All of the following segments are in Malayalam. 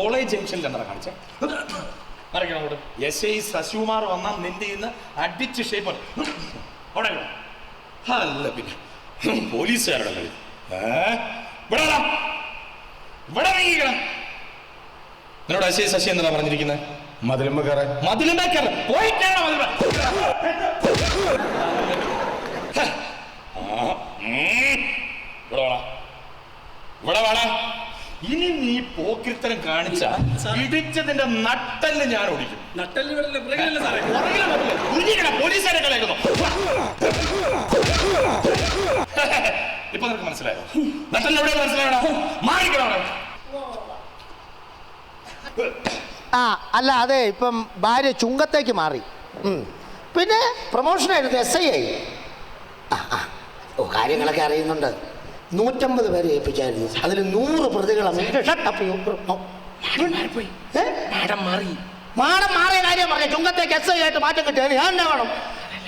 കോളേജ് ജംഗ്ഷനിൽ എന്താ കാണിച്ചേ? മറിക്കണം അങ്ങോട്ട്. എസ് ഐ ശശികുമാർ വന്നാൽ നിന്റെ ഇന്ന് അടിച്ച് ഷേപ്പ് അവിടെ. അല്ല പിന്നെ പോലീസുകാരുടെ കളി? ഇവിടെ. ഇവിടെ നിന്നോട് എസ് ഐ ശശി എന്താ പറഞ്ഞിരിക്കുന്നത് മതിലുമ്പ കയറാൻ മതിലുണ്ടാക്കാറ് പോയിട്ടാണോ മതിലുമ്പ ഇവിടെ വേണ ഇവിടെ വേണം ഇനി നീ പോക്കിരിത്തരം കാണിച്ച ഇടിച്ചതിന്റെ നട്ടൽ ഞാൻ ഓടിക്കും പോലീസുകാരെ ഇപ്പൊ നിനക്ക് മനസ്സിലായോ? നട്ടൽ എവിടെ മനസ്സിലായോ? മാറിക്കണം ആ അല്ല അതെ ഇപ്പം ഭാര്യ ചുങ്കത്തേക്ക് മാറി. പിന്നെ പ്രൊമോഷൻ ആയിരുന്നു എസ് ഐ ആയി ഓ കാര്യങ്ങളൊക്കെ അറിയുന്നുണ്ട്. നൂറ്റമ്പത് പേരെ ഏൽപ്പിച്ചായിരുന്നു അതിൽ നൂറ് പ്രതികളാണ്. ഏ? മാഡം മാറിയ കാര്യം പറഞ്ഞ ചുങ്കത്തേക്ക് എസ് ഐ ആയിട്ട് മാറ്റം കിട്ടിയത് ഞാൻ എന്നാ വേണം.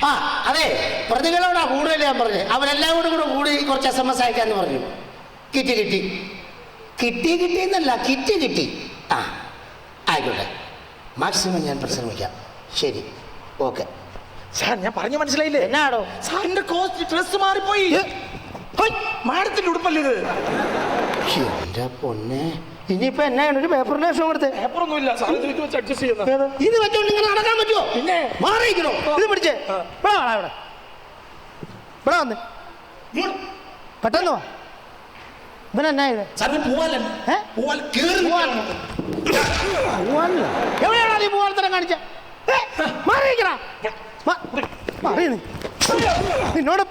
ആ അതെ പ്രതികളോടാ കൂടുതൽ ഞാൻ പറഞ്ഞത് അവരെല്ലാം കൂടെ കൂടെ കൂടി കുറച്ച് എസ് എം എസ് അയക്കാന്ന് പറഞ്ഞു. കിട്ടി കിട്ടി. കിട്ടി കിട്ടി എന്നല്ല കിട്ടി കിട്ടി. ആ ആയിക്കോട്ടെ. മാക്സിമം ഞാൻ പരിശ്രമിക്കാം. ശരി. ഓക്കെ സാർ ഞാൻ പറഞ്ഞു മനസ്സിലായില്ലേ? എന്നാടോ? സാറിന്റെ കോസ്റ്റ് ഡ്രസ് മാറിപ്പോയി. മാഡത്തിന്റെ ഉടുപ്പല്ലേ ഇത്? എന്റെ പൊന്നെ. ഇനിയിപ്പോ എന്നാണ് ഒരു പേപ്പറിന്റെ ലക്ഷം കൊടുത്തേ പേപ്പറൊന്നും ഇല്ല സാർ ഇത് വെച്ച് അഡ്ജസ്റ്റ് ചെയ്യുന്ന. ഇത് വെച്ചോണ്ട് ഇങ്ങനെ നടക്കാൻ പറ്റുമോ പിന്നെ? മാറിയിരിക്കണോ? ഇത് പിടിച്ചേ. ഇവിടെ വേണം ഇവിടെ. ഇവിടെ വന്ന്. പെട്ടെന്ന് വാ. ഇത് കേറി പോവാൻ- പോവാനില്ല. എവിടെയാണോ നീ പൂവാലത്തരം കാണിച്ച? മാറിയിരിക്കണ? മാറി. നിന്നോട്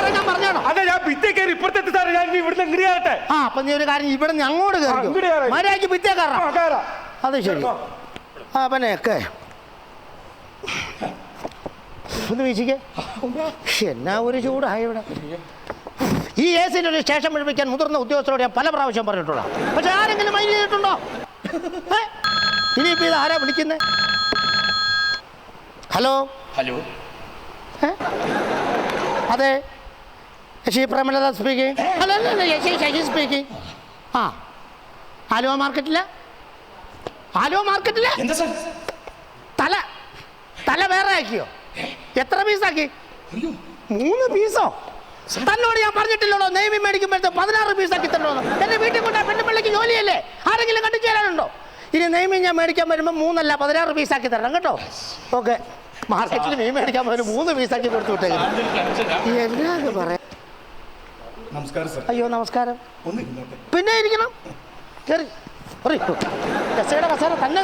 ഇറങ്ങാൻ പറഞ്ഞാണോ? അതെ ഞാൻ ഭിത്തി കയറി ഇപ്പുറത്തെത്തി സാറേ ഞാൻ ഇനി ഇവിടുന്ന് ഇങ്ങോട്ട് കയറട്ടെ? ആ അപ്പൊ നീ ഒരു കാര്യം ഇവിടെ നിന്ന് അങ്ങോട്ട് അങ്ങോട്ട് കയറാം. കയറി. മര്യാദയ്ക്ക് ഭിത്തേ ആ, കയറാം. അത് ശരി. ആ ഒക്കെ. ഒന്ന് വീശിക്കേ. എന്നാ ഒരു ചൂടായി ഇവിടെ. ഈ എ സിന്റെ ഒരു സ്റ്റേഷൻ വിളിപ്പിക്കാൻ മുതിർന്ന ഉദ്യോഗസ്ഥരോട് ഞാൻ പല പ്രാവശ്യം പറഞ്ഞിട്ടുള്ള പക്ഷെ ആരെങ്കിലും മൈൻഡ് ചെയ്തിട്ടുണ്ടോ? ഏ? ഇനിയിപ്പോ ഇത് ആരാ വിളിക്കുന്നത് ഹലോ? ഹലോ? അതെ ശശി പ്രേമലത സ്പീക്കിംഗ് അല്ല അല്ല അല്ല ശശി ശശി സ്പീക്കിംഗ് ആ ആലുവ മാർക്കറ്റില്ല ആലുവ മാർക്കറ്റില്ല സാർ? തല. തല വേറെ ആക്കിയോ? എത്ര പീസാക്കി മൂന്ന് പീസോ തന്നോട് ഞാൻ പറഞ്ഞിട്ടില്ലല്ലോ. നെയ്മി മേടിക്കുമ്പോഴത്തെ പതിനാറ് പീസാക്കി തന്നോ എന്റെ വീട്ടിൽ കൊണ്ടാ പെണ്ണുപിള്ളിക്ക് ജോലിയല്ലേ? ആരെങ്കിലും കണ്ടു ചേരാനുണ്ടോ? ഇനി നെയ്മി ഞാൻ മേടിക്കാൻ വരുമ്പോൾ മൂന്നല്ല പതിനാറ് പീസാക്കി തരണം കേട്ടോ. ഓക്കെ മാർക്കറ്റിൽ മീൻ മേടിക്കാൻ വരും മൂന്ന് പീസാക്കി കൊടുത്തു വിട്ടേക്കുന്നു. എന്നാ പറയാം? നമസ്കാരം സർ. അയ്യോ നമസ്കാരം. ഒന്ന് ഇരുന്നോട്ടെ. പിന്നെ ഇരിക്കണം. കയറി കസേര തന്നെ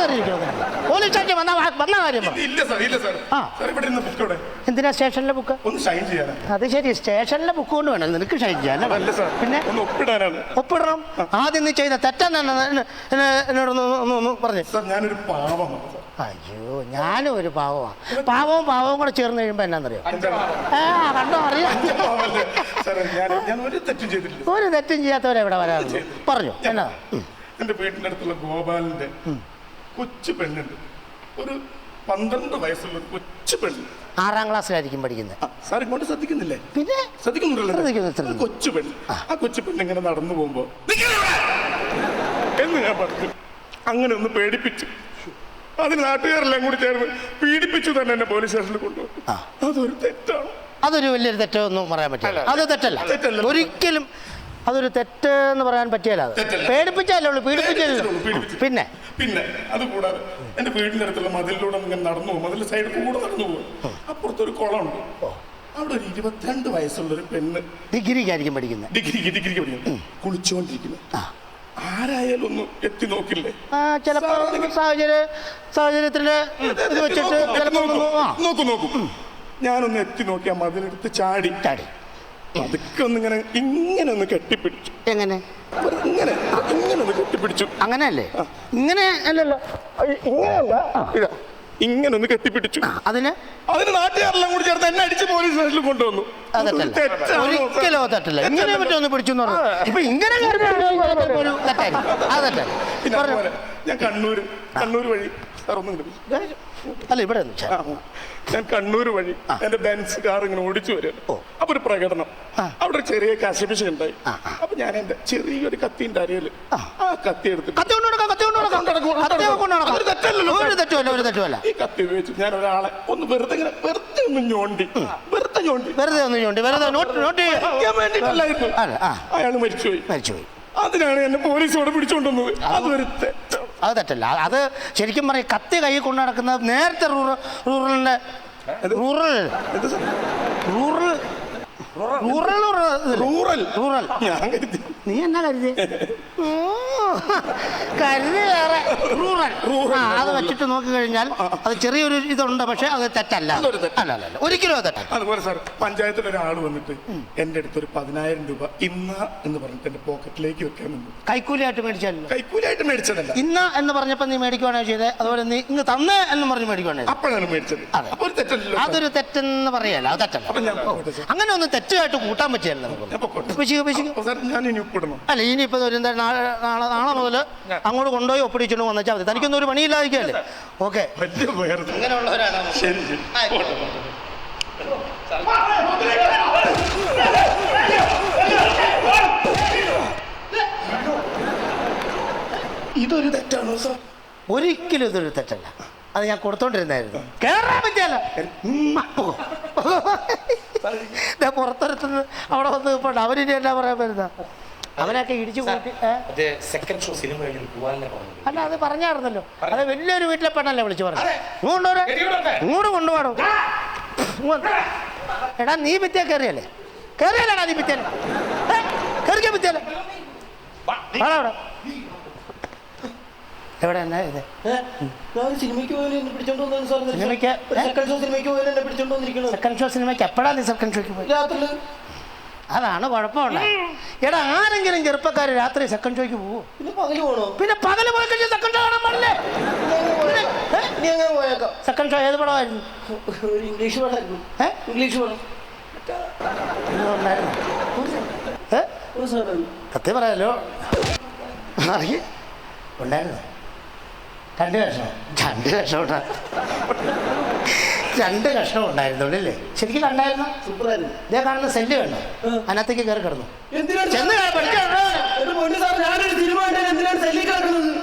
പോലീസ് സ്റ്റേഷൻ വന്ന വന്ന കാര്യം ഇല്ല സർ ഇല്ല സർ. ആ. സാർ ഇവിടെ ഇരുന്ന് ബുക്കോടെ എന്തിനാ സ്റ്റേഷനിലെ ബുക്ക് ഒന്ന് ഷൈൻ അത് ശരി സ്റ്റേഷനിലെ ബുക്ക് കൊണ്ട് വേണം. നിനക്ക് ഷൈൻ ചെയ്യാൻ അല്ല? സാർ. പിന്നെ? ഒന്ന് ഒപ്പിടാനാണ്. ഒപ്പിടണം. ആദ്യം നീ ചെയ്ത തെറ്റാന്ന് എന്നെ- എന്നെ- എന്നോടൊന്ന് ഒന്ന് ഒന്ന് പറഞ്ഞു. സർ ഞാനൊരു പാവമാണ് അയ്യോ ഞാനും ഒരു പാവമാണ് പാവവും പാവവും കൂടെ ചേർന്ന് കഴിയുമ്പോൾ എന്നാന്നറിയോ? ആ കണ്ടോ അറിയാം? ഒരു തെറ്റും ചെയ്യാത്തവരെ ഇവിടെ വരാറുണ്ട് പറഞ്ഞു എന്നാ? വീടിന്റെ അടുത്തുള്ള ഗോപാലിന്റെ കൊച്ചു പെണ്ണുണ്ട്. ഒരു പന്ത്രണ്ട് വയസ്സുള്ള കൊച്ചു പെണ്ണ്. ആറാം ക്ലാസ്സിലായിരിക്കും പഠിക്കുന്നത്. സാർ ഇങ്ങോട്ട് ശ്രദ്ധിക്കുന്നില്ലേ? പിന്നെ? ശ്രദ്ധിക്കുന്നുണ്ടല്ലോ ശ്രദ്ധിക്കുന്നു, കൊച്ചു പെണ്ണ്. ആ. കൊച്ചു പെണ്ണ് ഇങ്ങനെ നടന്നു പോകുമ്പോ എന്ന് ഞാൻ പറഞ്ഞു. അങ്ങനെ ഒന്ന് പേടിപ്പിച്ചു അതിന് നാട്ടുകാരെല്ലാം കൂടി ചേർന്ന് പീഡിപ്പിച്ചു തന്നെ എന്നെ പോലീസ് സ്റ്റേഷനിൽ കൊണ്ടുപോകും ആ. അതൊരു തെറ്റാണ്. അതൊരു വലിയൊരു തെറ്റൊന്നും പറയാൻ പറ്റില്ല. അത് തെറ്റല്ല. ഒരിക്കലും അതൊരു തെറ്റ് എന്ന് പറയാൻ പറ്റിയല്ല അത്. തെറ്റല്ല. പേടിപ്പിച്ചല്ലേ ഉള്ളൂ പീഡിപ്പിച്ചല്ലോ പീഡിപ്പിച്ചു. പിന്നെ? പിന്നെ അത് കൂടാതെ എന്റെ വീടിന്റെ അടുത്തുള്ള മതിലിലൂടെ ഇങ്ങനെ നടന്നു പോകും. മതിലിന്റെ സൈഡിൽ കൂടെ നടന്നു പോകും. അപ്പുറത്തൊരു കുളമുണ്ട്. അവിടെ ഒരു ഇരുപത്തിരണ്ട് വയസ്സുള്ള ഒരു പെണ്ണ് ഡിഗ്രിക്കായിരിക്കും പഠിക്കുന്നത്. ഡിഗ്രിക്ക് ഡിഗ്രിക്ക് പഠിക്കുന്നത് കുളിച്ചുകൊണ്ടിരിക്കുന്നു ആരായാലും ഒന്ന് എത്തി നോക്കില്ലേ? ചിലപ്പോ സാഹചര്യ സാഹചര്യത്തിന്റെ ഇത് വെച്ചിട്ട് ചിലപ്പോ നോക്കും. നോക്കൂ നോക്കൂ. ഞാനൊന്ന് എത്തി നോക്കിയാ ആ മതിലെടുത്ത് ചാടി. ചാടി. അതൊക്കെ ഒന്ന് ഇങ്ങനെ ഇങ്ങനെ ഒന്ന് കെട്ടിപ്പിടിച്ചു. എങ്ങനെ? ഇങ്ങനെ ഇങ്ങനെ ഒന്ന് കെട്ടിപ്പിടിച്ചു. അങ്ങനെയല്ലേ? ഇങ്ങനെ അല്ലല്ലോ. ഇങ്ങനെയല്ല. ഇതാ. ഇങ്ങനെ ഒന്ന് കെട്ടിപ്പിടിച്ചു അതിന്? അതിന് നാട്ടുകാരെല്ലാം കൂടി ചേർത്ത് എന്നെ അടിച്ച് പോലീസ് സ്റ്റേഷനിൽ കൊണ്ടുവന്നു. അത് അതൊരു തെറ്റല്ല തെറ്റാണോ? ഒരിക്കലും തെറ്റല്ല. ഇങ്ങനെ പറ്റൊന്ന് പിടിച്ചു ഇപ്പൊ ഇങ്ങനെ കയറുന്ന ഒരു തെറ്റായിരിക്കും അത് തെറ്റല്ല പിന്നെ പറഞ്ഞു. അതുപോലെ ഞാൻ കണ്ണൂര് കണ്ണൂർ വഴി. സാർ ഒന്നും കിട്ടും അല്ല ഇവിടെ ഞാൻ കണ്ണൂർ വഴി എന്റെ ബെൻസ് കാർ ഇങ്ങനെ ഓടിച്ചു വരും. അപ്പൊ ഒരു പ്രകടനം. അവിടെ ഒരു ചെറിയ കശപിശ ഉണ്ടായി. അപ്പൊ ഞാൻ എന്റെ ചെറിയൊരു കത്തിന്റെ അരയിൽ ആ. കത്തി എടുത്തു കത്തി കത്തി കത്തി ഈ കത്തി ഉപയോഗിച്ച് ഞാൻ ഒരാളെ ഒന്ന് വെറുതെ ഇങ്ങനെ വെറുതെ ഒന്ന് ഞോണ്ടി. വെറുതെ ഞോണ്ടി. വെറുതെ ഒന്ന് ഞോണ്ടി വെറുതെ അയാൾ മരിച്ചുപോയി. മരിച്ചുപോയി. അതിനാണ് എന്നെ പോലീസ് പിടിച്ചോണ്ടുന്നത് അതൊരു തെറ്റാണ് അത് തെറ്റല്ല അത് ശരിക്കും പറയും കത്തി കൈ കൊണ്ട് നടക്കുന്നത് നേരത്തെ rural. റൂറലിന്റെ rural rural rural rural rural ഞാൻ കരുതി. നീ എന്നാ കരുതി? കരുതി വേറെ. റൂറൽ. ആ അത് വെച്ചിട്ട് നോക്കി കഴിഞ്ഞാൽ അത് ചെറിയൊരു ഇതുണ്ട് പക്ഷെ അത് തെറ്റല്ല. അല്ല അല്ല ഒരിക്കലും അത് തെറ്റല്ല. അതുപോലെ സാർ പഞ്ചായത്തിൽ ഒരാൾ വന്നിട്ട് എന്റെ അടുത്ത് ഒരു പതിനായിരം രൂപ ഇന്ന എന്ന് പറഞ്ഞിട്ട് എന്റെ പോക്കറ്റിലേക്ക് വെക്കാൻ നിന്നു കൈക്കൂലിയായിട്ട് മേടിച്ചല്ലോ കൈക്കൂലിയായിട്ട് മേടിച്ചതല്ല. ഇന്ന എന്ന് പറഞ്ഞപ്പോൾ നീ മേടിക്കുവാണോ ചെയ്തത് അതുപോലെ നീ ഇങ്ങ് തന്നേ എന്ന് പറഞ്ഞ് മേടിക്കുവാണോ? അപ്പോഴാണ് മേടിച്ചത്. അതൊരു തെറ്റെന്ന് പറയല്ല അത് തെറ്റല്ല. അങ്ങനെ ഒന്നും ഒന്ന് തെറ്റായിട്ട് കൂട്ടാൻ പറ്റിയല്ല ഞാൻ ഇനി അല്ല ഇനിയിപ്പോൾ ഒരു എന്താ നാളെ നാളെ നാളെ മുതൽ അങ്ങോട്ട് കൊണ്ടുപോയി ഒപ്പിടിച്ചുകൊണ്ട് വന്നാൽ മതി. തനിക്കൊന്നും ഒരു പണിയില്ലായിരിക്കല്ലേ ഓക്കെ. അങ്ങനെയുള്ളവരാണ് ശരി ഇതൊരു തെറ്റാണോ സാർ? ഒരിക്കലും ഇതൊരു തെറ്റല്ല. അത് ഞാൻ കൊടുത്തോണ്ടിരുന്നായിരുന്നു. കേറാൻ പറ്റിയല്ല. പുറത്തൊരുത്തുനിന്ന് അവിടെ വന്ന് നിൽപ്പുണ്ട് അവരിനി എന്നാ പറയാൻ വരുന്ന? അവനൊക്കെ ഇടിച്ചു കൂട്ടി സെക്കൻഡ് ഷോ സിനിമ അല്ല അത് പറഞ്ഞായിരുന്നല്ലോ. അത് വലിയൊരു വീട്ടിലെ പെണ്ണല്ലേ വിളിച്ചു പറഞ്ഞു ഇങ്ങോട്ട് ഇങ്ങോട്ട് കൊണ്ടുപോകണം. എടാ നീ ഭിത്തിയ കയറിയല്ലേ കയറിയല്ലേടാ നീ ഭിത്തിയല്ലേ കയറിക്കാൻ ഭിത്തിയല്ലേ അവിടെ എവിടെ എന്നാ ഇത് സിനിമയ്ക്ക് സെക്കൻഡ് ഷോ സിനിമയ്ക്ക് പോയാലും എന്നെ പിടിച്ചോണ്ട് സെക്കൻഡ് ഷോ സിനിമയ്ക്ക് എപ്പോഴാ നീ സെക്കൻഡ് ഷോയ്ക്ക് പോയി? അതാണ് കുഴപ്പമുള്ള. എടാ ആരെങ്കിലും ചെറുപ്പക്കാർ രാത്രി സെക്കൻഡ് ഷോയ്ക്ക് പോകും പിന്നെ പകൽ പോയി കഴിഞ്ഞാൽ സെക്കൻഡ് ഷോ കാണാൻ പാടില്ലേ? സെക്കൻഡ് ഷോ ഏത് പടമായിരുന്നു? ഇംഗ്ലീഷ് പടമായിരുന്നു ഇംഗ്ലീഷ് പടം. സത്യം പറയാലോ. ഉണ്ടായിരുന്നു. രണ്ട് കഷ്ണം. രണ്ട് കഷ്ണം ഉണ്ടാ. രണ്ട് കഷ്ണം ഉണ്ടായിരുന്നുള്ളൂ അല്ലേ? ശരിക്കും കണ്ടായിരുന്നു? സൂപ്പറായിരുന്നു. ഇതേ കാണുന്ന സെല്ല് കണ്ടു? അതിനകത്തേക്ക് കയറി കിടന്നു. ചെന്ന് എന്റെ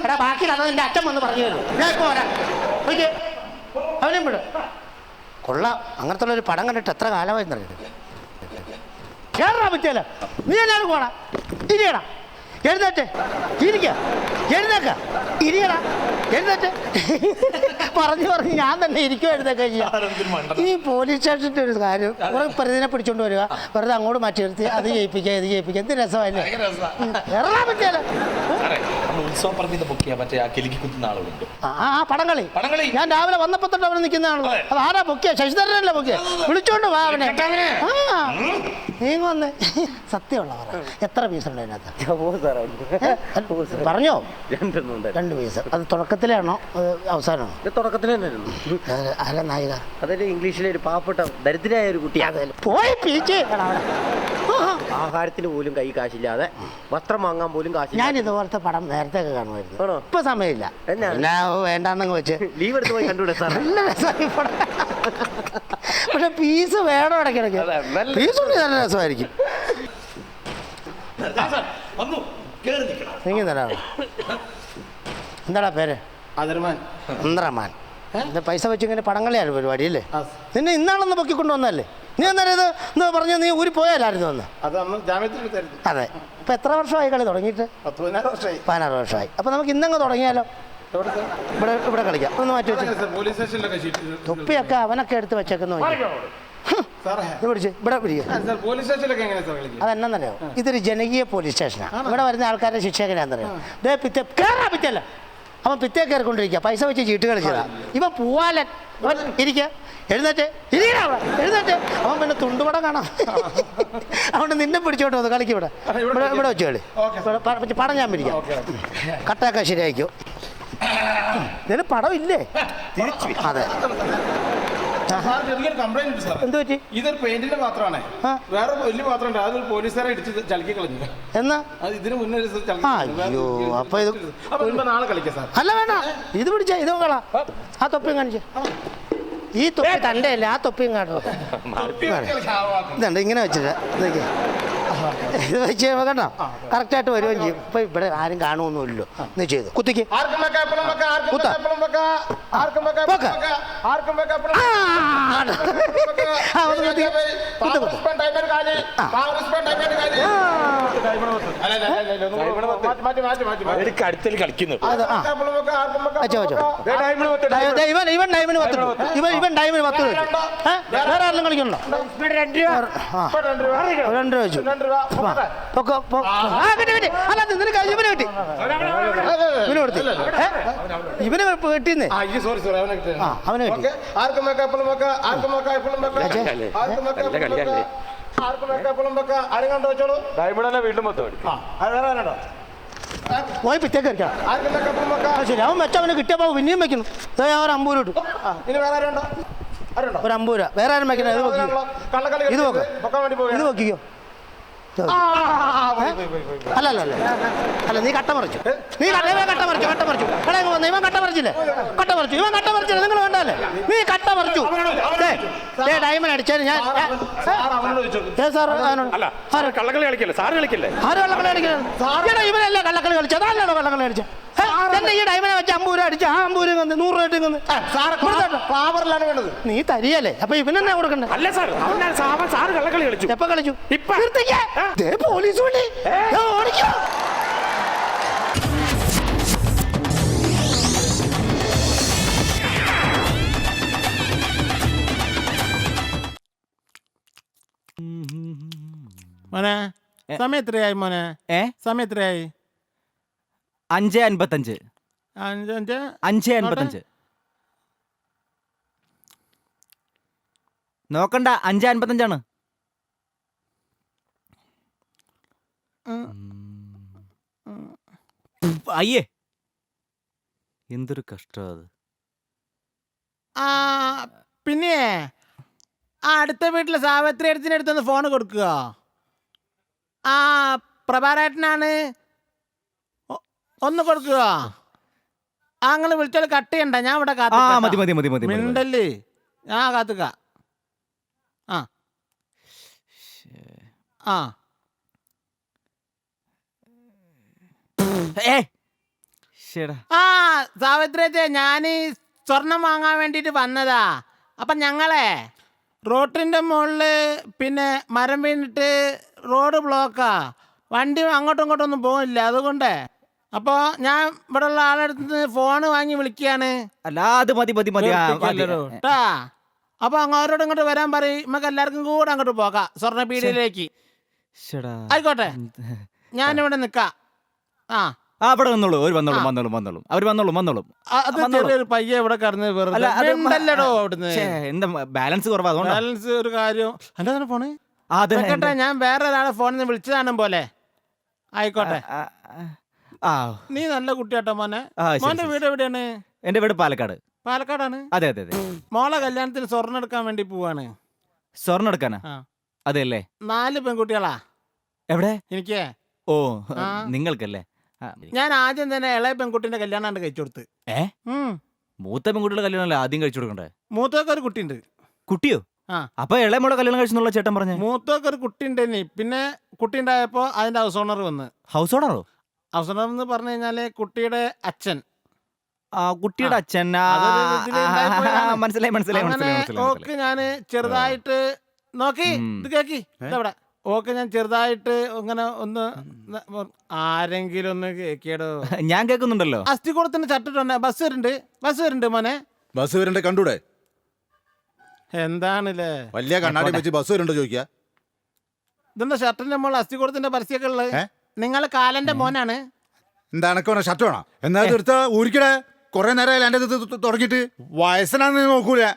എടാ ബാക്കി അത് എന്റെ അച്ഛൻ വന്ന് പറഞ്ഞു തരും. ഞാൻ ഇപ്പോൾ വരാം. ഓക്കെ അവനെയും വിടും. കൊള്ളാം. അങ്ങനത്തെ ഒരു പടം കണ്ടിട്ട് എത്ര കാലമായിരുന്നറിയത് കേറാ പറ്റിയല്ല. നീ എല്ലാവരും പോടാ. ഇരിയടാ. എഴുന്നേറ്റ്. ഇരിക്ക. എഴുന്നേക്ക. ഇരിയടാ. എഴുന്നേറ്റ് പറഞ്ഞു പറഞ്ഞ് ഞാൻ തന്നെ ഇരിക്കും കഴിഞ്ഞ ഈ പോലീസ് സ്റ്റേഷന്റെ ഒരു കാര്യം. കുറെ പ്രതിനെ പിടിച്ചോണ്ട് വരിക. വെറുതെ അങ്ങോട്ട് മാറ്റി നിർത്തി. അത് ജയിപ്പിക്കുക ഇത് ജയിപ്പിക്കുക എന്ത് രസമായില്ലേ പറ്റിയല്ല സാറേ നമ്മൾ ഉത്സവ പറമ്പിന്ന് ബുക്ക് ചെയ്യാൻ മറ്റേ ആ കിലുക്കി കുത്തുന്ന ആളുണ്ട് ആ ആ പടങ്ങളി. പടങ്ങളി. ഞാൻ രാവിലെ വന്നപ്പോ തൊട്ട് അവിടെ നിൽക്കുന്നതാണല്ലോ അതെ. അത് ആരാ ബുക്കിയ ശശിധരനല്ലേ ബുക്കിയ വിളിച്ചോണ്ട് വാ അവനെ. ആ. നീ വന്ന്. സത്യമുള്ള പറ എത്ര പീസ് ഉണ്ട് അതിനകത്ത്? പറഞ്ഞോ? രണ്ടെണ്ണം രണ്ട് പീസ്. അത് തുടക്കത്തിലാണോ? അത് അവസാനമാണോ? ഇത് തുടക്കത്തിൽ തന്നെ ആയിരുന്നു അത് ആരാ നായിക? അതൊരു ഇംഗ്ലീഷിലെ ഒരു പാവപ്പെട്ട ദരിദ്രയായ ഒരു കുട്ടിയാണ് പോയി പീച്ച്. എടാ അവിടെ. ആ, ആഹാരത്തിന് പോലും കൈ കാശില്ലാതെ വസ്ത്രം വാങ്ങാൻ പോലും കാശില്ല ഞാൻ ഇതുപോലത്തെ പടം നേരത്തെ ഒക്കെ കാണുമായിരുന്നു? ഇപ്പൊ സമയമില്ല. എന്നാ? വേണ്ടാന്നങ്ങ് വെച്ച്. ലീവ് എടുത്ത് പോയി കണ്ടുവിടെ സാർ നല്ല രസമായി പടം പക്ഷെ പീസ് വേണം ഇടയ്ക്കിടയ്ക്ക് പീസ് ഉണ്ടെങ്കിൽ നല്ല രസമായിരിക്കും. നീങ്ങി എന്താടാ പേര്? എന്താ ഇത് പൈസ വെച്ചിങ്ങനെ ഇങ്ങനെ പടങ്ങളിയാണ് പരിപാടി അല്ലേ? നിന്നെ ഇന്നാണെന്ന് പൊക്കിക്കൊണ്ട് വന്നല്ലേ നീ അന്നേരം ഇത് എന്താ പറഞ്ഞു നീ ഊരി പോയാലായിരുന്നു അന്ന്. അത് അന്ന് ജാമ്യത്തിൽ എടുത്തായിരുന്നു അതെ. ഇപ്പൊ എത്ര വർഷമായി കളി തുടങ്ങിയിട്ട്? പത്ത് പതിനാറ് വർഷമായി. പതിനാറ് വർഷമായി. അപ്പൊ നമുക്ക് ഇന്നങ്ങ് തുടങ്ങിയാലോ? ഇവിടെ ഇവിടെ കളിക്കാം. ഒന്ന് മാറ്റി വെച്ച്. സാർ പോലീസ് സ്റ്റേഷനിലൊക്കെ ഷീറ്റ് തൊപ്പിയൊക്കെ അവനൊക്കെ എടുത്ത് വെച്ചേക്കുന്നു സാറേ. ഇത് പിടിച്ച്. ഇവിടെ പിടിക്കുക സാർ പോലീസ് സ്റ്റേഷനിലൊക്കെ എങ്ങനെയാ സാർ കളിക്കുക? അതെന്നറിയോ ഇതൊരു ജനകീയ പോലീസ് സ്റ്റേഷനാണ് ഇവിടെ വരുന്ന ആൾക്കാരുടെ ശിക്ഷ എങ്ങനെയാണെന്നറിയോ ദേ പിറ്റേ കേറാ പിറ്റല്ല അവൻ പിറ്റേ കയറിക്കൊണ്ടിരിക്കുക. പൈസ വെച്ച് ചീട്ട് കളിച്ചതാ. ഇവൻ പൂവാലൻ. ഇരിക്കുക എഴുന്നേറ്റ്. എഴുന്നേറ്റ്. അവൻ പിന്നെ തുണ്ടുപടം കാണാം. അതുകൊണ്ട് നിന്നെ പിടിച്ചോട്ട് വന്നു കളിക്ക് ഇവിടെ. ഇവിടെ ഇവിടെ വെച്ച് കളി ഇവിടെ പടം ഞാൻ പിടിക്കാം. കട്ടയൊക്കെ ശരിയായിക്കോ. ഇതിന് പടം ഇല്ലേ? അതെ. ഇതൊരു പെയിന്റിന്റെ പാത്രമാണ്. വേറെ വലിയ പാത്രം പോലീസുകാരെ ഇടിച്ച് ചളുക്കി കളഞ്ഞു. എന്നാ? ഇതിന് മുന്നേ അയ്യോ, അപ്പൊ ഇത് അപ്പൊ ഇപ്പൊ നാളെ കളിക്കാം സാർ. അല്ല വേണ്ട. ഇത് പിടിച്ച ഇത് കളാ ആ. തൊപ്പിയും കാണിച്ചേ. ഈ തൊപ്പി തന്റെ അല്ല ആ തൊപ്പിയും കാണും. ഇതുണ്ട് ഇങ്ങനെ വെച്ചിട്ട്. ഇതൊക്കെ. ഇത് വെച്ച് കഴിയുമ്പോൾ കണ്ടോ കറക്റ്റായിട്ട് വരുകയും ചെയ്യും. ഇപ്പൊ ഇവിടെ ആരും കാണുമൊന്നുമില്ലല്ലോ എന്ന് ചെയ്തു. കുത്തിക്ക്. കുത്താ. ആ. ആ, ഒന്ന് ആ. കളിക്കുന്നു. അത് ആ. ദേ ഇവൻ ഇവൻ ഡൈമിന് പത്ത്. രൂപ ഇവൻ ഇവൻ ഡൈമിന് പത്ത്. രൂപ വെച്ചു. ഏ? വേറെ ആരെങ്കിലും കളിക്കണോ ആ. രണ്ട് രൂപ. രണ്ട് രൂപ വെച്ചു രണ്ട് രൂപ പൊക്കട്ടെ. ആ കിട്ടി കിട്ടി അല്ല ഇത് നിനക്ക് ഇവന് കിട്ടി. ഇവന് കൊടുത്തി. ഇവന് സോറി സോറി അവനെ കിട്ടി ആ അവന് കിട്ടി. ഓക്കെ. ആർക്കും വെക്കാം എപ്പോഴും വെക്കാം ആർക്കും വെക്കാം എപ്പോഴും വെക്കാം. രാജേ. ആർക്കും വെക്കാം എപ്പോഴും വെക്കാം. ആർക്കും വെക്കാം എപ്പോഴും വെക്കാം. ആരും കണ്ടു വെച്ചോളൂ. ആ അത് വേറെ പോയി പിറ്റേക്ക് ശരി അവൻ വെച്ച അവന് കിട്ടിയപ്പോ പിന്നെയും വെക്കുന്നു. ഞാൻ ഒരു അമ്പൂര് ഇട്ടു. ആ, വേറെ ആരുണ്ടോ? ആരുണ്ടോ? ഒരു അമ്പൂര വേറെ ആരും വെക്കണേ ഇത് നോക്ക്. ഇത്. നോക്കിക്കോ. അല്ല അല്ല അല്ല അല്ല നീ കട്ട മറിച്ചു. നീ കട്ട ഇവൻ കട്ട മറിച്ചു കട്ട മറിച്ചു. എടാ ഇങ്ങ് വന്ന് ഇവൻ കട്ട മറിച്ചില്ലേ? കട്ട മറിച്ചു ഇവൻ കട്ട മറിച്ചില്ല? നിങ്ങൾ വേണ്ടല്ലേ നീ കട്ട മറിച്ചു. ദേ, ദേ ഡയമണ്ട് അടിച്ചാൽ ഞാൻ ഏ സാർ സാറ് കള്ളക്കളി കളിക്കില്ലേ? സാറ് കളിക്കില്ലേ? ആരും കള്ളക്കളി എടാ ഇവനല്ലേ കള്ളക്കളി കളിച്ചത്? അതല്ലാണോ കള്ളക്കളി കളിച്ചത്. ഏ, എന്നെ ഈ ഡയമണ്ട് വെച്ച് അമ്പൂര അടിച്ച് ആ അമ്പൂര് കന്ന് നൂറ് രൂപ സാറ് വേണ്ടത് നീ തരിയല്ലേ? അപ്പൊ ഇവനെന്നാ കൊടുക്കണ്ടേ? അല്ല സാർ അവനാ സാറ് സാറ് കള്ളക്കളി കളിച്ചു. എപ്പോ കളിച്ചു? ഇപ്പൊ. നിർത്തിക്ക്. ദേ പോലീസ് ഓടിക്കോ. മോനെ സമയം എത്രയായി മോനെ? ഏ? സമയം എത്രയായി? അഞ്ച് അൻപത്തഞ്ച്. അഞ്ച് അൻപത്തഞ്ച്. നോക്കണ്ട അഞ്ച് അൻപത്തഞ്ചാണ്. അയ്യേ. എന്തൊരു കഷ്ടം അത്. പിന്നെ ആ അടുത്ത വീട്ടിലെ സാവിത്രി അടുത്തിനടുത്തൊന്ന് ഫോണ് ഫോൺ കൊടുക്കുക. ആ പ്രഭാരേട്ടനാണ് ഒന്ന് കൊടുക്കുക. അങ്ങനെ വിളിച്ചാൽ കട്ട് ചെയ്യണ്ട. ഞാൻ ഇവിടെ ആ കാത്തിക്കാം മതി മതി മതി മതി മതി, മതി മിണ്ടല്ലേ? ഞാൻ കാത്തുക ആ. ആ. ഏ. ശരിടാ ആ സാവിത്രിയത്തെ ഞാൻ സ്വർണം വാങ്ങാൻ വേണ്ടിട്ട് വന്നതാ. അപ്പം ഞങ്ങളെ റോട്ടിന്റെ മുകളിൽ പിന്നെ മരം വീണിട്ട് റോഡ് ബ്ലോക്കാ. വണ്ടി അങ്ങോട്ടും ഇങ്ങോട്ടും ഒന്നും പോകില്ല അതുകൊണ്ട് അപ്പോൾ ഞാൻ ഇവിടെ ഉള്ള ആളടുത്ത് ഫോണ് ഫോൺ വാങ്ങി വിളിക്കുകയാണ്. അല്ല അത് മതി മതി മതി. ആ, മതി. കേട്ടാ അപ്പൊ അങ്ങോട്ടോട് ഇങ്ങോട്ട് വരാൻ പറയും. നമുക്ക് എല്ലാവർക്കും കൂടെ അങ്ങോട്ട് പോകാം സ്വർണപീടിയിലേക്ക് ശ്ശെടാ. ആയിക്കോട്ടെ. ഞാനിവിടെ നിൽക്കാം ആ. ആ അവിടെ വന്നോളൂ. ഒരു വന്നോളും വന്നോളും വന്നോളും. അവർ വന്നോളും വന്നോളും. അത് വന്നോളൂ. ചെറിയൊരു പയ്യ ഇവിടെ കടന്ന് അല്ല അത് വെറുതെ ഉണ്ടല്ലോ അവിടുന്ന്. ഛേ, എന്താ ബാലൻസ് കുറവാ അതുകൊണ്ടാ. ബാലൻസ് ഒരു കാര്യം. തന്നെ ഫോണ്? ആ, അത് ഞാൻ വേറെ ഒരാളെ ഫോണിൽ നിന്ന് വിളിച്ചതാണ് പോലെ. ആയിക്കോട്ടെ. ആ, ആ, ആ. നീ നല്ല കുട്ടിയാട്ടോ മോനെ. ആ, ശരി, മോന്റെ ശരി, വീട് എവിടെയാണ്? എന്റെ വീട് പാലക്കാട്. പാലക്കാടാണ്? അതെ അതെ അതെ. മോളെ കല്യാണത്തിന് സ്വർണം എടുക്കാൻ വേണ്ടി പോവാണ്. സ്വർണം എടുക്കാനാ? ആ. അതെ അല്ലേ നാല് പെൺകുട്ടികളാ. എവിടെ? എനിക്ക്. ഓ ആ. നിങ്ങൾക്കല്ലേ? ആ, ഞാൻ ആദ്യം തന്നെ ഇളയ പെൺകുട്ടിന്റെ കല്യാണമാണ് കഴിച്ചു കൊടുത്ത്. ഏ? ഉം. മൂത്ത പെൺകുട്ടിയുടെ കല്യാണമല്ലേ ആദ്യം കഴിച്ചു കൊടുക്കണ്ടേ? മൂത്തൊക്കെ ഒരു കുട്ടിയുണ്ട്. കുട്ടിയോ? ആ. അപ്പൊ ഇളയമോടെ കല്യാണം കഴിച്ചെന്നുള്ള ചേട്ടൻ പറഞ്ഞേ? മൂത്തൊക്കെ ഒരു കുട്ടി ഉണ്ടെനി പിന്നെ കുട്ടി ഉണ്ടായപ്പോ അതിന്റെ ഹൗസ് ഓണർ വന്ന്. ഹൗസ് ഓണറോ? ഓണർ എന്ന് പറഞ്ഞു കഴിഞ്ഞാൽ കുട്ടിയുടെ അച്ഛൻ. ആ കുട്ടിയുടെ. അച്ഛൻ. ആ, അതൊരു ഇതിൽ ആ, ഉണ്ടായിപ്പോയതാണ്. മനസ്സിലായി മനസ്സിലായി അങ്ങനെ മനസ്സിലായി മനസ്സിലായി ഓക്ക് ഞാൻ ചെറുതായിട്ട് നോക്കി ഉം. ഇത് കേക്കി ഇതവിടെ ഓക്ക് ഞാൻ ചെറുതായിട്ട് ഇങ്ങനെ ഒന്ന് ന- ആരെങ്കിലും ഒന്ന് കേക്കിയടോ. ഞാൻ കേൾക്കുന്നുണ്ടല്ലോ അസ്ഥികൂടത്തിന് ചട്ടിട്ടുണ്ട്. ബസ് വരുന്നുണ്ട്. ബസ് വരുന്നുണ്ട് മോനെ. ബസ് വരണ്ട കണ്ടൂടെ? എന്താണല്ലേ? വലിയ കണ്ണാടി വെച്ച് ബസ് വരുന്നുണ്ടോ ചോദിക്കാ? ഇതെന്താ ഷർട്ടിന്റെ മോൾ അസ്ഥികൂടത്തിന്റെ പരസ്യമൊക്കെ ഉള്ളത്? ഏ? നിങ്ങൾ കാലന്റെ മോനാണ്. എന്താ എനക്ക് വേണം? ഷർട്ട് വേണം? എന്നാ തീർത്ത ഊരിക്കടെ കുറെ നേരം എന്റെ തുടങ്ങിട്ട് തുടങ്ങിയിട്ട് വയസ്സനാന്ന് നോക്കൂല.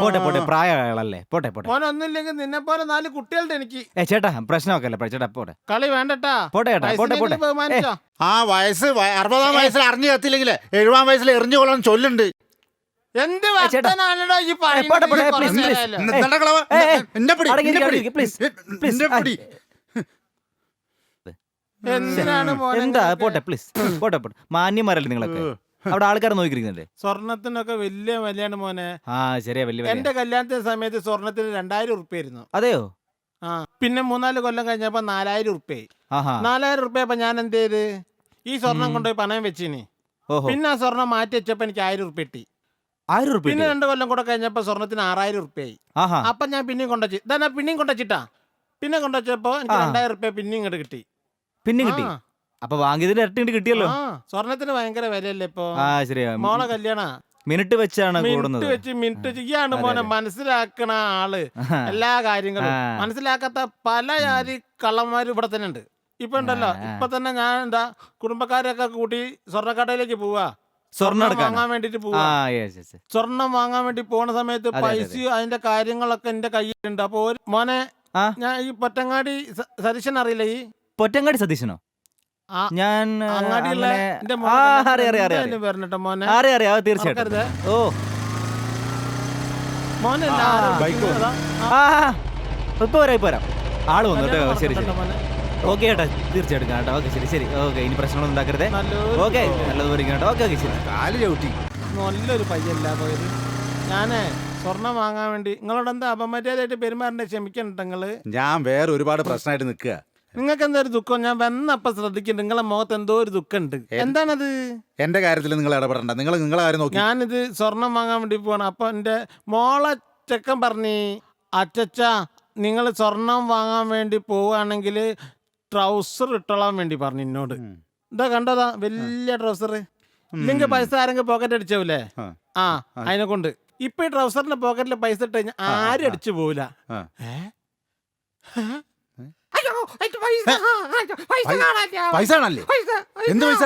പോട്ടെ പോട്ടെ പ്രായമാളല്ലേ പോട്ടെ പോട്ടെ. മോൻ ഒന്നുമില്ലെങ്കിൽ നിന്നെ പോലെ നാല് കുട്ടികളുടെ എനിക്ക്. ചേട്ടാ പ്രശ്നമൊക്കെ അല്ലേ ചേട്ടാ പോട്ടെ. കളി വേണ്ടട്ടാ. പോട്ടെ ചേട്ടാ, പോട്ടെ, പോട്ടെ. ആ വയസ്സ് വയ- അറുപതാം വയസ്സിൽ അറിഞ്ഞു കത്തില്ലെങ്കിൽ എഴുപതാം വയസ്സിൽ എറിഞ്ഞു കൊള്ളാൻ ചൊല്ലുണ്ട്. എന്ത്. വർത്തനാണല്ലോ ഈ പറയുന്നത്? എന്തിനാണ് മോനെ എന്താ? പോട്ടെ പ്ലീസ് പോട്ടെ പോട്ടെ. മാന്യന്മാരല്ലേ നിങ്ങളൊക്കെ? അവിടെ ആൾക്കാരെ നോക്കിയിരിക്കുന്നില്ലേ? സ്വർണത്തിനൊക്കെ വലിയ വിലയാണ് മോനെ. ആ ശരിയാ വലിയ വലിയ. എന്റെ കല്യാണത്തിന്റെ സമയത്ത് സ്വർണത്തിന് രണ്ടായിരം ഉറുപ്പായിരുന്നു അതെയോ? ആ പിന്നെ മൂന്നാൽ കൊല്ലം കഴിഞ്ഞപ്പോ നാലായിരം ഉറുപ്പ്യായി. ആഹാ. നാലായിരം ഉറുപ്പ്യ ഞാൻ എന്ത് ചെയ്ത്? ഈ സ്വർണം കൊണ്ടുപോയി പണയം വെച്ചിനി. ഓഹോ. പിന്നെ ആ സ്വർണം മാറ്റി വെച്ചപ്പോ എനിക്ക് ആയിരം ഉറുപ്പ്യ കിട്ടി. ആയിരം റുപ്യ പിന്നെ രണ്ട് കൊല്ലം കൂടെ കഴിഞ്ഞപ്പോ സ്വർണത്തിന് ആറായിരം ഉറുപ്പ്യായി. ആഹാ. അപ്പൊ ഞാൻ പിന്നെയും കൊണ്ടുവച്ചു. ഇതാ ഞാൻ പിന്നെയും കൊണ്ടുവച്ചിട്ടാ. പിന്നെ കൊണ്ടുവച്ചപ്പോ എനിക്ക് ആ. രണ്ടായിരം ഉറുപ്പ്യ പിന്നെയും ഇങ്ങോട്ട് കിട്ടി. പിന്നെ കിട്ടി. അപ്പൊ വാങ്ങിയതിന്റെ ഇരട്ടി ഇങ്ങട് കിട്ടിയല്ലോ. സ്വർണത്തിന് ഭയങ്കര വിലയല്ലേ ഇപ്പൊ? ആ ശരിയാ മോളെ കല്യാണ? മിനിറ്റ് വെച്ചാണ് മിനിറ്റ് കൂടുന്നത്. വെച്ച് മിനിറ്റ് വെച്ച്. ഇയാണ് മോനെ മനസ്സിലാക്കണ ആൾ? എല്ലാ കാര്യങ്ങളും. മനസ്സിലാക്കാത്ത പല ജാതി കള്ളന്മാരും ഇവിടെ തന്നെ ഉണ്ട്. ഇപ്പൊ ഉണ്ടല്ലോ. ഇപ്പൊ തന്നെ ഞാൻ എന്താ കുടുംബക്കാരൊക്കെ കൂട്ടി സ്വർണക്കടയിലേക്ക് പോവാ. സ്വർണം? വാങ്ങാൻ വേണ്ടിട്ട് പോവാ. സ്വർണം വാങ്ങാൻ വേണ്ടി പോണ സമയത്ത് പൈസ അതിന്റെ കാര്യങ്ങളൊക്കെ എന്റെ കയ്യിലുണ്ട്. അപ്പൊ ഒരു മോനെ ഞാൻ ഈ പൊറ്റങ്ങാടി സതീശൻ അറിയില്ല ഈ? പൊറ്റങ്ങാടി സതീശനോ? ഞാൻ അറിയാം തീർച്ചയായിട്ടും. ഓ. ഇപ്പൊ വരാം ഇപ്പൊ വരാം. ആൾ വന്നു കേട്ടോ. ശരി ശരി. ഓക്കെ ചേട്ടാ തീർച്ചയായിട്ടും കേട്ടോ. ഓക്കെ ശരി ശരി. ഓക്കെ ഇനി പ്രശ്നങ്ങളൊന്നും ഉണ്ടാക്കരുത്. നല്ലൊരു ഓക്കെ നല്ലത് കേട്ടോ. ഓക്കെ ഓക്കെ ശരി. കാൽ ചവിട്ടി. നല്ലൊരു പയ്യല്ല പോയത്. ഞാനേ സ്വർണം വാങ്ങാൻ വേണ്ടി നിങ്ങളോട് എന്താ അപമര്യാദയായിട്ട് പെരുമാറണ്ടേ ക്ഷമിക്കണ്ട നിങ്ങൾ. ഞാൻ വേറെ ഒരുപാട് പ്രശ്നമായിട്ട് നിൽക്കുക. നിങ്ങൾക്ക് എന്താ ഒരു ദുഃഖം? ഞാൻ വന്നപ്പോ ശ്രദ്ധിക്കുന്നുണ്ട് നിങ്ങളെ മുഖത്ത് എന്തോ ഒരു ദുഃഖമുണ്ട്. എന്താണത്? എന്റെ കാര്യത്തിൽ നിങ്ങൾ ഇടപെടണ്ട. നിങ്ങൾ നിങ്ങളെ കാര്യം നോക്കി ഞാനിത് സ്വർണം വാങ്ങാൻ വേണ്ടി പോവാണ്. അപ്പൊ എന്റെ മോളെ ചെക്കൻ പറഞ്ഞു അച്ചച്ച നിങ്ങൾ സ്വർണം വാങ്ങാൻ വേണ്ടി പോവുകയാണെങ്കിൽ ട്രൗസർ ഇട്ടോളാൻ വേണ്ടി പറഞ്ഞു എന്നോട് എന്താ ഇതാ കണ്ടതാ? വലിയ ട്രൗസർ. ഇല്ലെങ്കിൽ പൈസ ആരെങ്കിലും പോക്കറ്റ് അടിച്ചാവൂലേ? ആ. അതിനെ കൊണ്ട്. ഇപ്പൊ ഈ ട്രൗസറിന്റെ പോക്കറ്റിൽ പൈസ ഇട്ട് കഴിഞ്ഞാൽ ആരും അടിച്ചു പോവില്ല ഏ? പൈസ, ആണല്ലേ എന്ത് പൈസ.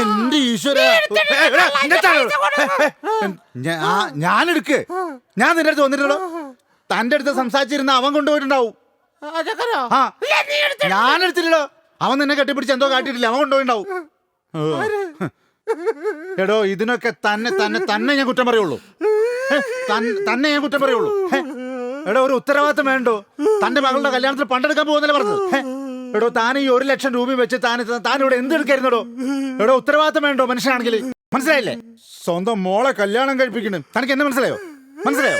എന്റെ ഈശ്വര? ഞാൻ എടുക്ക്. ഞാൻ നിന്റെ അടുത്ത് വന്നിട്ടുണ്ടോ തന്റെ അടുത്ത് സംസാരിച്ചിരുന്ന അവൻ കൊണ്ടുപോയിട്ടുണ്ടാവും. ഞാൻ എടുത്തില്ലല്ലോ അവൻ നിന്നെ കെട്ടിപ്പിടിച്ച് എന്തോ കാട്ടിട്ടില്ല അവൻ കൊണ്ടുപോയിണ്ടാവും എടോ ഇതിനൊക്കെ തന്നെ തന്നെ തന്നെ ഞാൻ കുറ്റം പറയുള്ളൂ. തന്നെ ഞാൻ കുറ്റം പറയുള്ളൂ. എടോ ഒരു ഉത്തരവാദിത്തം വേണ്ടോ? തന്റെ മകളുടെ കല്യാണത്തിൽ പണ്ടെടുക്കാൻ പോകുന്നില്ല പറഞ്ഞത്? എടോ താൻ ഈ ഒരു ലക്ഷം രൂപ വെച്ച് താൻ താൻ ഇവിടെ എന്ത് എടുക്കായിരുന്നടോ? എടോ ഉത്തരവാദിത്തം വേണ്ടോ മനുഷ്യനാണെങ്കിൽ? മനസ്സിലായില്ലേ? സ്വന്തം മോളെ കല്യാണം കഴിപ്പിക്കണം തനിക്ക് എന്നെ മനസ്സിലായോ? മനസ്സിലായോ?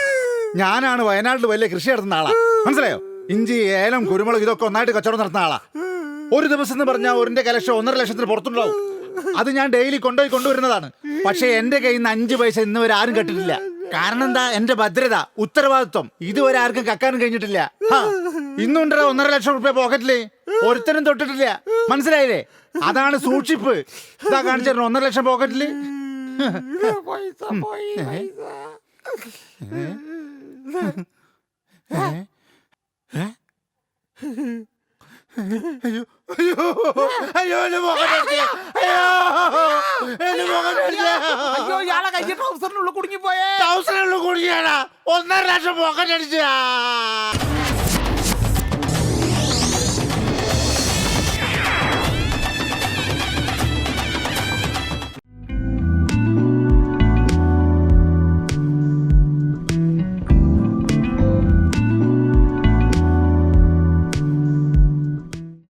ഞാനാണ് വയനാട്ടിൽ വലിയ കൃഷി നടത്തുന്ന ആളാ. മനസ്സിലായോ? ഇഞ്ചി ഏലം കുരുമുളക് ഇതൊക്കെ ഒന്നായിട്ട് കച്ചവടം നടത്തുന്ന ആളാ. ഒരു ദിവസം എന്ന് പറഞ്ഞാൽ ഒരിന്റെ കലക്ഷൻ ഒന്നര ലക്ഷത്തിന് പുറത്തുണ്ടാവും. അത് ഞാൻ ഡെയിലി കൊണ്ടുപോയി കൊണ്ടുവരുന്നതാണ്. പക്ഷേ എന്റെ കയ്യിൽ നിന്ന് അഞ്ച് പൈസ ഇന്നുവരെ ആരും കെട്ടിട്ടില്ല. കാരണം എന്താ? എന്റെ ഭദ്രത ഉത്തരവാദിത്വം. ഇതുവരെ ആർക്കും കക്കാനും കഴിഞ്ഞിട്ടില്ല. ഇന്നുണ്ടോ ഒന്നര ലക്ഷം റുപ്യ പോക്കറ്റിൽ. ഒരുത്തരും തൊട്ടിട്ടില്ല. മനസ്സിലായില്ലേ? അതാണ് സൂക്ഷിപ്പ്. ഇതാ കാണിച്ചു ഒന്നര ലക്ഷം പോക്കറ്റിൽ. പൈസ പോയി പൈസ അയ്യോ അയ്യോ അയ്യോ എന്റെ പോക്കറ്റ് അയ്യോ എന്റെ പോക്കറ്റ് അയ്യോ ഇയാളെ കയ്യിൽ ട്രൗസറിനുള്ളിൽ കുടുങ്ങി പോയേ തൗസൻഡ് കുടിക്കാനാ ഒന്നര ലക്ഷം അടിച്ചാ